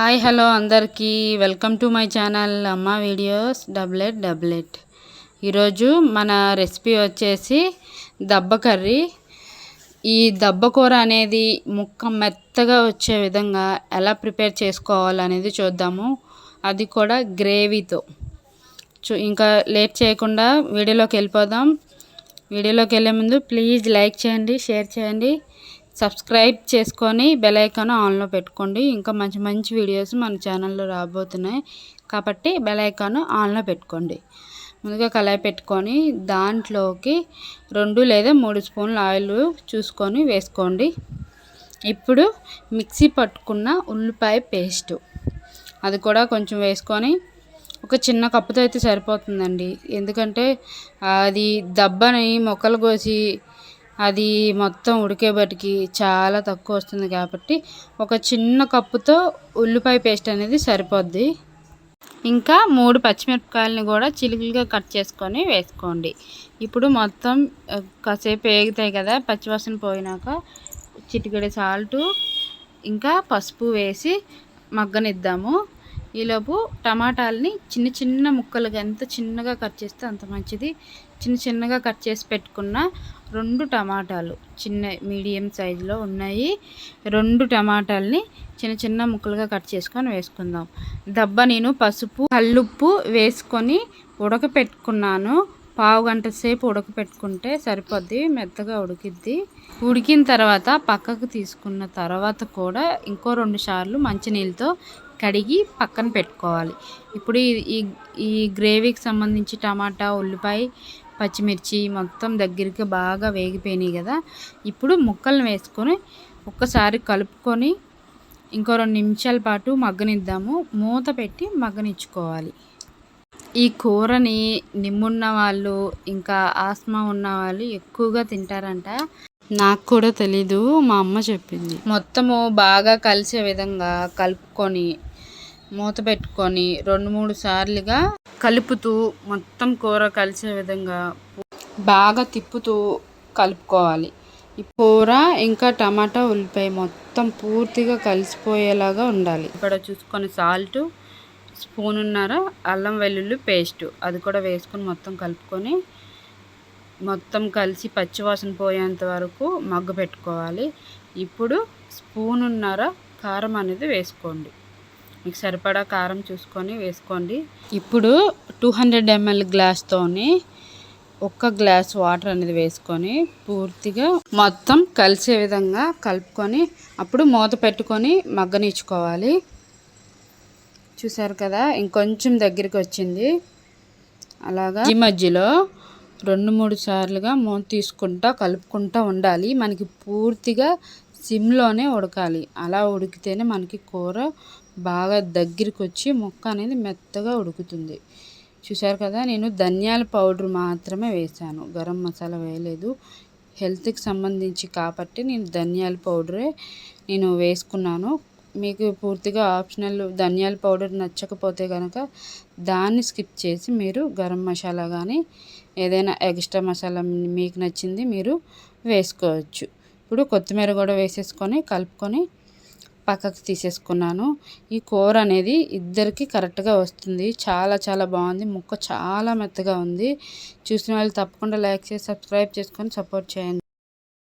Hi hello అందరికీ. Welcome to my channel అమ్మ videos డబ్లెట్ డబ్లెట్ ఈరోజు మన రెసిపీ వచ్చేసి దబ్బ కర్రీ. ఈ దబ్బ కూర అనేది ముక్క మెత్తగా వచ్చే విధంగా ఎలా ప్రిపేర్ చేసుకోవాలనేది చూద్దాము. అది కూడా గ్రేవీతో. చూ ఇంకా లేట్ చేయకుండా వీడియోలోకి వెళ్ళిపోదాం. వీడియోలోకి వెళ్ళే ముందు ప్లీజ్ లైక్ చేయండి షేర్ చేయండి. సబ్స్క్రైబ్ చేసుకొని బెలైకాన్ ఆన్లో పెట్టుకోండి. ఇంకా మంచి మంచి వీడియోస్ మన ఛానల్లో రాబోతున్నాయి. కాబట్టి బెలైకాన్ ఆన్లో పెట్టుకోండి. ముందుగా కళాయి పెట్టుకొని దాంట్లోకి రెండు లేదా మూడు స్పూన్ల ఆయిల్ చూసుకొని వేసుకోండి. ఇప్పుడు మిక్సీ పట్టుకున్న ఉల్లిపాయ పేస్ట్ అది కూడా కొంచెం వేసుకొని ఒక చిన్న కప్పుతో అయితే సరిపోతుందండి. ఎందుకంటే అది దబ్బని మొక్కలు కోసి అది మొత్తం ఉడికేపటికి చాలా తక్కువ వస్తుంది కాబట్టి ఒక చిన్న కప్పుతో ఉల్లిపాయ పేస్ట్ అనేది సరిపోద్ది. ఇంకా మూడు పచ్చిమిరపకాయలని కూడా చిలుకలుగా కట్ చేసుకొని వేసుకోండి. ఇప్పుడు మొత్తం కాసేపు వేగుతాయి కదా పచ్చివాసన పోయినాక చిటికెడి సాల్టు ఇంకా పసుపు వేసి మగ్గనిద్దాము. ఈలోపు టమాటాలని చిన్న చిన్న ముక్కలుగా ఎంత చిన్నగా కట్ చేస్తే అంత మంచిది. చిన్న చిన్నగా కట్ చేసి పెట్టుకున్న రెండు టమాటాలు చిన్న మీడియం సైజులో ఉన్నాయి. రెండు టమాటాలని చిన్న చిన్న ముక్కలుగా కట్ చేసుకొని వేసుకుందాం. దబ్బ నేను పసుపు కల్లుప్పు వేసుకొని ఉడకపెట్టుకున్నాను. పావు గంట సేపు ఉడకపెట్టుకుంటే సరిపోద్ది మెత్తగా ఉడికిద్ది. ఉడికిన తర్వాత పక్కకు తీసుకున్న తర్వాత కూడా ఇంకో రెండు సార్లు మంచినీళ్ళతో కడిగి పక్కన పెట్టుకోవాలి. ఇప్పుడు ఈ ఈ గ్రేవీకి సంబంధించి టమాటా ఉల్లిపాయ పచ్చిమిర్చి మొత్తం దగ్గరికి బాగా వేగిపోయినాయి కదా. ఇప్పుడు ముక్కలను వేసుకొని ఒక్కసారి కలుపుకొని ఇంకో రెండు నిమిషాల పాటు మగ్గనిద్దాము. మూత పెట్టి మగ్గనిచ్చుకోవాలి. ఈ కూరని నిమ్మున్న వాళ్ళు ఇంకా ఆస్మా ఉన్న వాళ్ళు ఎక్కువగా తింటారంట. నాకు కూడా తెలీదు మా అమ్మ చెప్పింది. మొత్తము బాగా కలిసే విధంగా కలుపుకొని మూత పెట్టుకొని రెండు మూడు సార్లుగా కలుపుతూ మొత్తం కూర కలిసే విధంగా బాగా తిప్పుతూ కలుపుకోవాలి. ఈ కూర ఇంకా టమాటా ఉల్లిపాయ మొత్తం పూర్తిగా కలిసిపోయేలాగా ఉండాలి. ఇక్కడ చూసుకొని సాల్ట్ స్పూన్ ఉన్నార అల్లం వెల్లుల్లి పేస్ట్ అది కూడా వేసుకొని మొత్తం కలుపుకొని మొత్తం కలిసి పచ్చివాసన పోయేంత వరకు మగ్గ పెట్టుకోవాలి. ఇప్పుడు స్పూన్ ఉన్నార కారం అనేది వేసుకోండి. మీకు సరిపడా కారం చూసుకొని వేసుకోండి. ఇప్పుడు టూ హండ్రెడ్ ఎంఎల్ గ్లాస్తోని ఒక్క గ్లాస్ వాటర్ అనేది వేసుకొని పూర్తిగా మొత్తం కలిసే విధంగా కలుపుకొని అప్పుడు మూత పెట్టుకొని మగ్గనిచ్చుకోవాలి. చూసారు కదా ఇంకొంచెం దగ్గరికి వచ్చింది. అలాగా ఈ మధ్యలో రెండు మూడు సార్లుగా మూత తీసుకుంటా కలుపుకుంటూ ఉండాలి. మనకి పూర్తిగా సిమ్లోనే ఉడకాలి. అలా ఉడికితేనే మనకి కూర బాగా దగ్గరికి వచ్చి ముక్క అనేది మెత్తగా ఉడుకుతుంది. చూసారు కదా నేను ధనియాల పౌడర్ మాత్రమే వేసాను గరం మసాలా వేయలేదు. హెల్త్కి సంబంధించి కాబట్టి నేను ధనియాల పౌడరే నేను వేసుకున్నాను. మీకు పూర్తిగా ఆప్షనల్ ధనియాల పౌడర్ నచ్చకపోతే కనుక దాన్ని స్కిప్ చేసి మీరు గరం మసాలా కానీ ఏదైనా ఎక్స్ట్రా మసాలా మీకు నచ్చింది మీరు వేసుకోవచ్చు. ఇప్పుడు కొత్తిమీర కూడా వేసేసుకొని కలుపుకొని పక్కకు తీసేసుకున్నాను. ఈ కూర అనేది ఇద్దరికి కరెక్ట్గా వస్తుంది. చాలా చాలా బాగుంది. ముక్క చాలా మెత్తగా ఉంది. చూసిన వాళ్ళు తప్పకుండా లైక్ చేసి సబ్స్క్రైబ్ చేసుకొని సపోర్ట్ చేయండి.